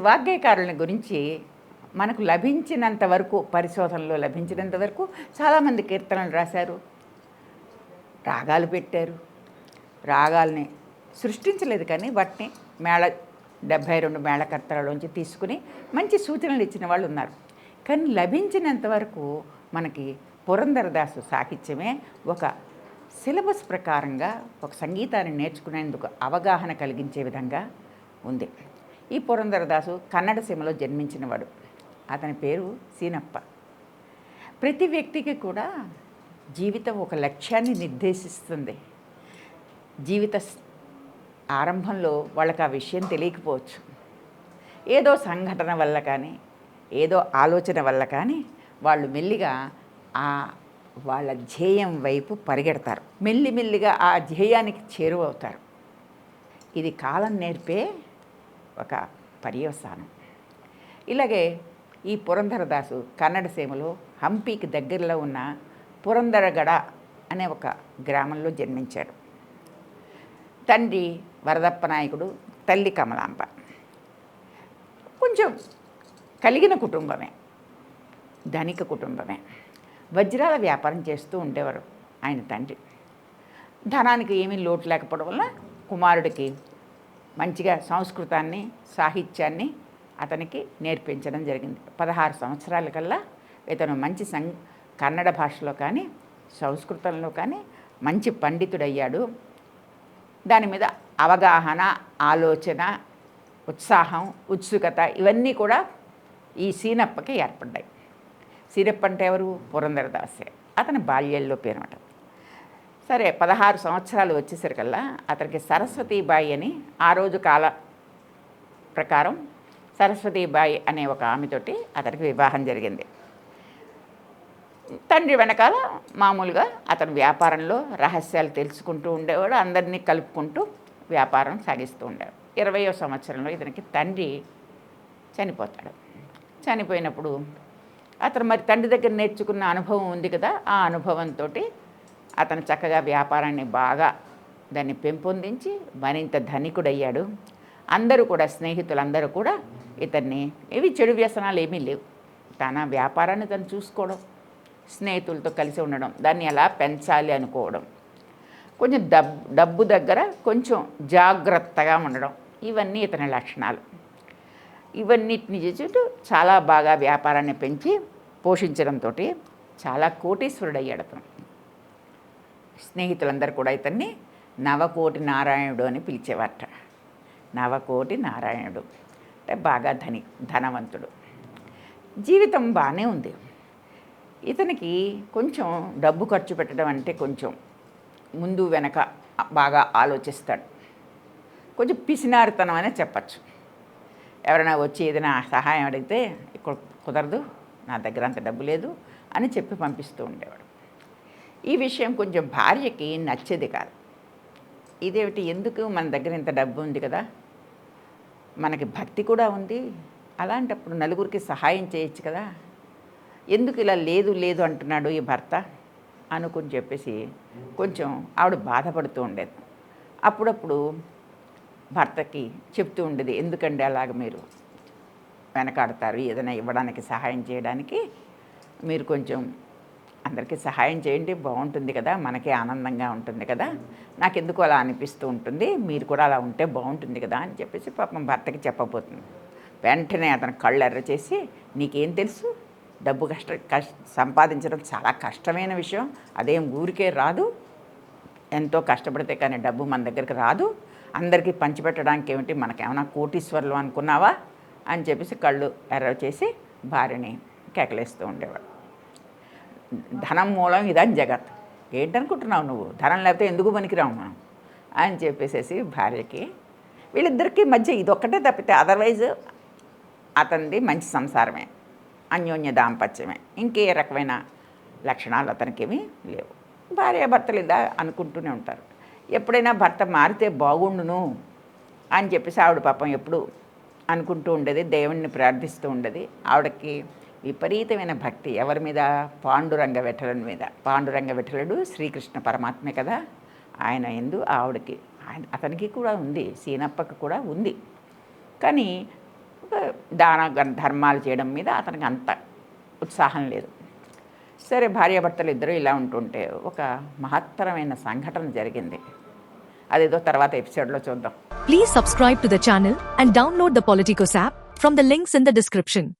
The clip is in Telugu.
వాగ్గేయకారుల గురించి మనకు లభించినంత వరకు పరిశోధనలో లభించినంత వరకు చాలామంది కీర్తనలు రాశారు. రాగాలు పెట్టారు. రాగాల్ని సృష్టించలేదు కానీ వాటిని మేళ డెబ్భై రెండు మేళకర్తలలోంచి తీసుకుని మంచి సూచనలు ఇచ్చిన వాళ్ళు ఉన్నారు. కానీ లభించినంత వరకు మనకి పురంధరదాసు సాహిత్యమే ఒక సిలబస్ ప్రకారంగా ఒక సంగీతాన్ని నేర్చుకునేందుకు అవగాహన కలిగించే విధంగా ఉంది. ఈ పురంధరదాసు కన్నడ సీమలో జన్మించినవాడు. అతని పేరు సీనప్ప. ప్రతి వ్యక్తికి కూడా జీవితం ఒక లక్ష్యాన్ని నిర్దేశిస్తుంది. జీవిత ఆరంభంలో వాళ్ళకి ఆ విషయం తెలియకపోవచ్చు. ఏదో సంఘటన వల్ల కానీ ఏదో ఆలోచన వల్ల కానీ వాళ్ళు మెల్లిగా ఆ వాళ్ళ ధ్యేయం వైపు పరిగెడతారు. మెల్లిమెల్లిగా ఆ ధ్యేయానికి చేరువవుతారు. ఇది కాలం నేర్పే ఒక పర్యవసానం ఇలాగే ఈ పురంధరదాసు కన్నడ సీమలో హంపీకి దగ్గరలో ఉన్న పురంధరగడ అనే ఒక గ్రామంలో జన్మించాడు. తండ్రి వరదప్ప నాయకుడు తల్లి కమలాంబ. కొంచెం కలిగిన కుటుంబమే ధనిక కుటుంబమే. వజ్రాల వ్యాపారం చేస్తూ ఉండేవారు ఆయన తండ్రి. ధనానికి ఏమీ లోటు లేకపోవడం వల్ల కుమారుడికి మంచిగా సంస్కృతాన్ని సాహిత్యాన్ని అతనికి నేర్పించడం జరిగింది. పదహారు సంవత్సరాల కల్లా ఇతను మంచి సం కన్నడ భాషలో కానీ సంస్కృతంలో కానీ మంచి పండితుడయ్యాడు. దాని మీద అవగాహన ఆలోచన ఉత్సాహం ఉత్సుకత ఇవన్నీ కూడా ఈ సీనప్పకి ఏర్పడ్డాయి. సీనప్ప అంటే ఎవరు? పురంధరదాసే. అతని బాల్యంలో పేరమాట. సరే పదహారు సంవత్సరాలు వచ్చేసరికల్లా అతనికి సరస్వతీబాయి అని ఆ రోజు కాల ప్రకారం సరస్వతీబాయి అనే ఒక ఆమెతోటి అతనికి వివాహం జరిగింది. తండ్రి వెనకాల మామూలుగా అతను వ్యాపారంలో రహస్యాలు తెలుసుకుంటూ ఉండేవాడు అందరినీ కలుపుకుంటూ వ్యాపారం సాగిస్తూ ఉండేవాడు. ఇరవయో సంవత్సరంలో ఇతనికి తండ్రి చనిపోతాడు. చనిపోయినప్పుడు అతను మరి తండ్రి దగ్గర నేర్చుకున్న అనుభవం ఉంది కదా ఆ అనుభవంతో అతను చక్కగా వ్యాపారాన్ని బాగా దాన్ని పెంపొందించి మరింత ధనికుడయ్యాడు. అందరూ కూడా స్నేహితులందరూ కూడా ఇతన్ని ఇవి చెడు వ్యసనాలు ఏమీ లేవు. తన వ్యాపారాన్ని తను చూసుకోవడం స్నేహితులతో కలిసి ఉండడం దాన్ని ఎలా పెంచాలి అనుకోవడం కొంచెం డబ్ డబ్బు దగ్గర కొంచెం జాగ్రత్తగా ఉండడం ఇవన్నీ ఇతని లక్షణాలు. ఇవన్నిటిని చేసేట్టు చాలా బాగా వ్యాపారాన్ని పెంచి పోషించడంతో చాలా కోటీశ్వరుడయ్యాడు అతను. స్నేహితులందరూ కూడా ఇతన్ని నవకోటి నారాయణుడు అని పిలిచేవారట. నవకోటి నారాయణుడు. అంటే బాగా ధని ధనవంతుడు. జీవితం బాగానే ఉంది. ఇతనికి కొంచెం డబ్బు ఖర్చు పెట్టడం అంటే కొంచెం ముందు వెనక బాగా ఆలోచిస్తాడు. కొంచెం పిసినారితనం అనే చెప్పచ్చు. ఎవరైనా వచ్చి ఏదైనా సహాయం అడిగితే ఇక్కడ కుదరదు నా దగ్గర అంత డబ్బు లేదు అని చెప్పి పంపిస్తూ ఉండేవాడు. ఈ విషయం కొంచెం భార్యకి నచ్చేది కాదు. ఇదేమిటి? ఎందుకు మన దగ్గర ఇంత డబ్బు ఉంది కదా? మనకి భక్తి కూడా ఉంది. అలాంటప్పుడు నలుగురికి సహాయం చేయొచ్చు కదా? ఎందుకు ఇలా లేదు లేదు అంటున్నాడు ఈ భర్త అనుకుని చెప్పేసి కొంచెం ఆవిడ బాధపడుతూ ఉండేది. అప్పుడప్పుడు భర్తకి చెప్తూ ఉండేది ఎందుకండి అలాగ మీరు వెనకాడతారు? ఏదైనా ఇవ్వడానికి సహాయం చేయడానికి మీరు కొంచెం అందరికీ సహాయం చేయండి బాగుంటుంది కదా మనకే ఆనందంగా ఉంటుంది కదా. నాకు ఎందుకు అలా అనిపిస్తూ ఉంటుంది మీరు కూడా అలా ఉంటే బాగుంటుంది కదా అని చెప్పేసి పాపం భర్తకి చెప్పబోతుంది. వెంటనే అతను కళ్ళు ఎర్ర చేసి నీకేం తెలుసు? డబ్బు కష్ట కష్ట సంపాదించడం చాలా కష్టమైన విషయం. అదేం ఊరికే రాదు. ఎంతో కష్టపడితే కానీ డబ్బు మన దగ్గరికి రాదు. అందరికీ పంచిపెట్టడానికి ఏమిటి? మనకేమైనా కోటీశ్వర్లు అనుకున్నావా? అని చెప్పేసి కళ్ళు ఎర్ర చేసి భార్యని కేకలేస్తూ ఉండేవాడు. ధనం మూలం ఇదని జగత్. ఏంటనుకుంటున్నావు నువ్వు? ధనం లేకపోతే ఎందుకు పనికిరావు మనం? అని చెప్పేసేసి భార్యకి వీళ్ళిద్దరికీ మధ్య ఇదొక్కటే తప్పితే అదర్వైజ్ అతనిది మంచి సంసారమే. అన్యోన్య దాంపత్యమే. ఇంకే రకమైన లక్షణాలు అతనికేమీ లేవు. భార్య భర్తలు ఇలా అనుకుంటూనే ఉంటారు. ఎప్పుడైనా భర్త మారితే బాగుండును అని చెప్పేసి ఆవిడ పాపం ఎప్పుడు అనుకుంటూ ఉండేది దేవుణ్ణి ప్రార్థిస్తూ ఉండేది. ఆవిడకి విపరీతమైన భక్తి. ఎవరి మీద? పాండురంగ విఠలుని మీద. పాండురంగ విఠలుడు శ్రీకృష్ణ పరమాత్మే కదా. ఆయన ఎందు ఆవిడకి ఆయన అతనికి కూడా ఉంది. సీనప్పకి కూడా ఉంది. కానీ ఒక దాన గ- ధర్మాలు చేయడం మీద అతనికి అంత ఉత్సాహం లేదు. సరే భార్యాభర్తలు ఇద్దరు ఇలా ఉంటుంటే ఒక మహత్తరమైన సంఘటన జరిగింది. అదేదో తర్వాత ఎపిసోడ్లో చూద్దాం. Please subscribe to the channel and download the Politicos app from the links in the description